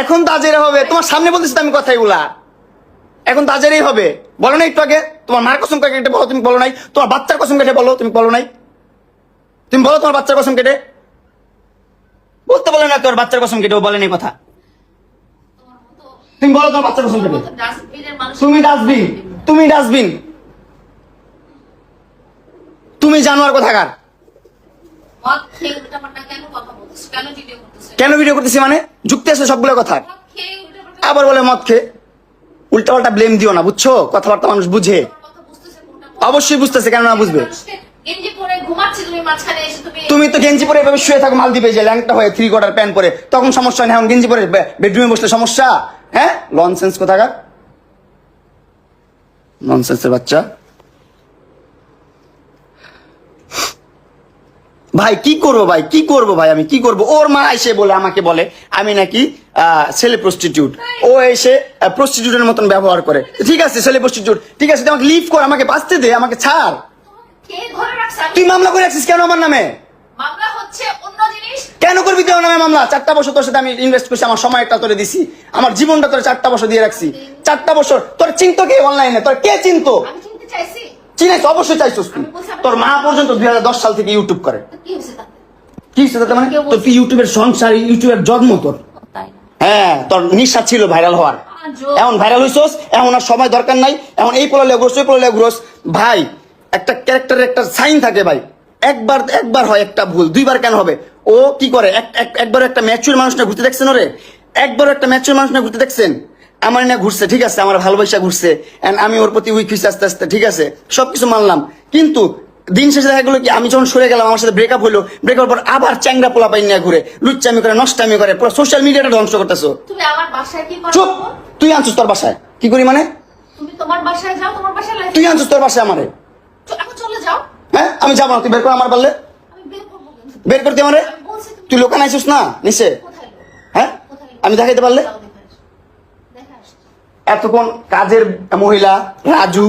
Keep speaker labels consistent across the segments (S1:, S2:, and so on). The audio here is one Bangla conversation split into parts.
S1: এখন তাজের হবে। তোমার সামনে বলতেছি আমি কথা এগুলা এখন তাজেরই হবে। বলো না একটু আগে, তোমার মার কসম কেটে বলো, তুমি বলো নাই। তোমার বাচ্চার কসম কেটে বলো, তুমি বলো নাই। তুমি বলো তোমার বাচ্চার কসম কেটে। বলতে বলে না তোর বাচ্চার কসম কেটে, ও বলে নাই কথা। তুমি বলো তোমার বাচ্চার কসম কেটে। তুমি ডাস্টবিন তুমি ডাস্টবিন। তুমি জানোয়ার কোথাকার।
S2: মদ খেয়ে উল্টাপাল্টা কেন ভিডিও করতেছো?
S1: মানে? যুক্তি আছে সবগুলো কথা
S2: মদ খেয়ে উল্টাপাল্টা
S1: আবার বলে মদ খেয়ে। উল্টা পাল্টা ব্লেম দিও না, বুঝছ? কথাবার্তা মানুষ বুঝে? অবশ্যই বুঝতেছে কেন না বুঝবে।
S2: তুমি
S1: তো গেঞ্জি পরে এভাবে শুয়ে থাকো, মালদ্বীপে যে ল্যাংটা হয়ে থ্রি কোয়ার্টার প্যান্ট পরে। তখন সমস্যা নেই এখন গেঞ্জি পরে বেডরুমে বসলে সমস্যা? হ্যাঁ? লনসেন্স কোথাকার? ননসেন্সের বাচ্চা। ভাই কি করব ভাই? কি করব ভাই আমি? কি করব? ওর মা এসে বলে আমাকে বলে আমি নাকি ছেলে প্রস্টিটিউট ও এসে প্রস্টিটিউটের মতন ব্যবহার করে। ঠিক আছে ছেলে প্রস্টিটিউট ঠিক আছে আমাকে লিভ কর আমাকে বাঁচতে দে আমাকে ছাড়। তুই মামলা করে রাখছিস কেন আমার নামে?
S2: মামলা হচ্ছে অন্য জিনিস।
S1: কেন করবি আমার নামে মামলা? চারটা বছর তোর সাথে আমি ইনভেস্ট করছি আমার সময়টা তোরে দিছি। আমার জীবনটা তোর চারটা বছর দিয়ে রাখছি। চারটা বছর তোর চিনতো কে অনলাইনে তোর কে চিনতো?
S2: আমি চিনতে চাইছি।
S1: চিনিস অবশ্যই চাইছিস তুই। তোর মা পর্যন্ত দুই সাল থেকে ইউটিউব করে।
S2: কি
S1: হচ্ছে তাতে? মানে? তোর কি ইউটিউবের সংসার ইউটিউবের জন্ম তোর? হ্যাঁ তোর নিঃশ্বাস ছিল ভাইরাল হওয়ার। এখন ভাইরাল হইছস এখন আর সময় দরকার নাই এখন এই পোলালে গ্রোস ওই পোলালে গ্রোস ভাই একটা ক্যারেক্টারের একটা সাইন থাকে ভাই। একবার একবার হয় একটা ভুল দুইবার কেন হবে? ও কি করে? এক- এক- একবার একটা ম্যাচুর মানুষ না ঘুরতে দেখছেন ওরে? একবার একটা ম্যাচুর মানুষ না ঘুরতে দেখছেন? আমার না ঘুরছে ঠিক আছে আমার ভালোবাসা ঘুরছে and আমি ওর প্রতি উইক হয়েছি আস্তে আস্তে ঠিক আছে সবকিছু মানলাম। কিন্তু দিন শেষে দেখা গেলো কি আমি যখন সরে গেলাম আমার সাথে ব্রেকআপ হলো ব্রেকআপ পর আবার চ্যাংরা পোলা পাই নিয়ে ঘুরে লুচ্চামি করে নষ্টামি করে পুরো সোশ্যাল মিডিয়াটা ধ্বংস করতেছো। চুপ! তুই আনছিস তোর বাসায় কি করি মানে? তুই আনছিস তোর বাসায় আমারে। হ্যাঁ আমি যাব না তুই বের করে আমার পারলে।
S2: বের
S1: করতে আমারে? তুই লোকান আইসিস না নিচে? হ্যাঁ? আমি দেখাইতে পারলে
S2: যাও দেখে আসো। দেখে আসো।
S1: এতক্ষণ কাজের মহিলা রাজু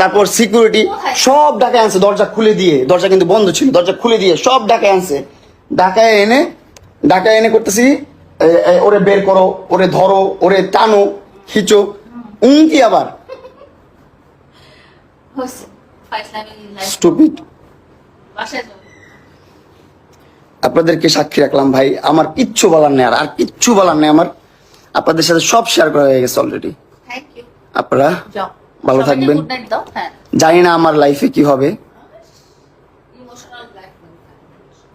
S1: তারপর সিকিউরিটি সব ডাকায় আনছে দরজা খুলে দিয়ে। দরজা কিন্তু বন্ধ ছিল দরজা খুলে দিয়ে সব ডাকায় আনছে। ডাকায় এনে ডাকায় এনে করতেছি ওরে বের করো ওরে ধরো ওরে টানো খিচো। উম কি আবার। স্টুপিড আপনাদেরকে সাক্ষী রাখলাম ভাই আমার কিচ্ছু বলার নেই আর কিচ্ছু বলার নেই আমার। আপনাদের সাথে সব শেয়ার করা হয়ে গেছে অলরেডি. আপনারা ভালো থাকবেন।
S2: হ্যাঁ।
S1: জানি না আমার লাইফে কি হবে।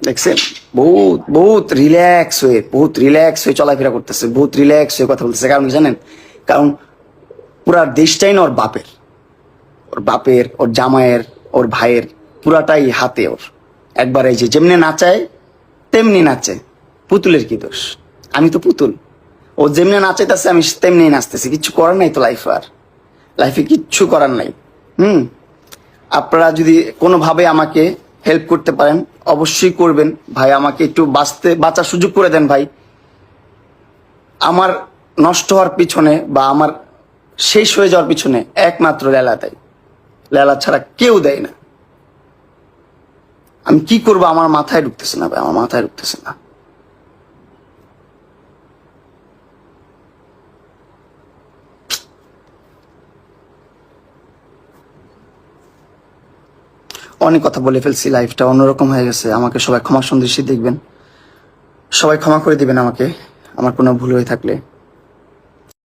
S1: দেখছেন? বহুত বহুত রিল্যাক্স হয়ে বহুত রিল্যাক্স হয়ে চলাফেরা করতেছে বহুত রিল্যাক্স হয়ে কথা বলতেছে। কারণ জানেন? কারণ পুরা দেশটাই না ওর বাপের। ওর বাপের ওর জামাইয়ের ওর ভাইয়ের পুরাটাই হাতে ওর। একবার এই যে যেমনি নাচায় তেমনি নাচে। পুতুলের কি দোষ? আমি তো পুতুল। ও যেমনি নাচাইতেছে, আমি তেমনি নাচতেছি। কিচ্ছু করার নাই তো লাইফে আর। লাইফে কিচ্ছু করার নাই। হুম? আপনারা যদি কোনোভাবে আমাকে হেল্প করতে পারেন, অবশ্যই করবেন। ভাই, আমাকে একটু বাঁচতে, বাঁচার সুযোগ করে দেন ভাই। আমার নষ্ট হওয়ার পিছনে বা আমার শেষ হয়ে যাওয়ার পিছনে একমাত্র লেলা দেয়। লেলা ছাড়া কেউ দেয় না। আমি কি করব? আমার মাথায় ঢুকতেছে না ভাই, আমার মাথায় ঢুকতেছে না। অনেক কথা বলে ফেলছি লাইফটা অন্যরকম হয়ে গেছে। আমাকে সবাই ক্ষমা সন্দেশী দেখবেন। সবাই ক্ষমা করে দিবেন আমাকে, আমার কোনো ভুল হয়ে থাকলে।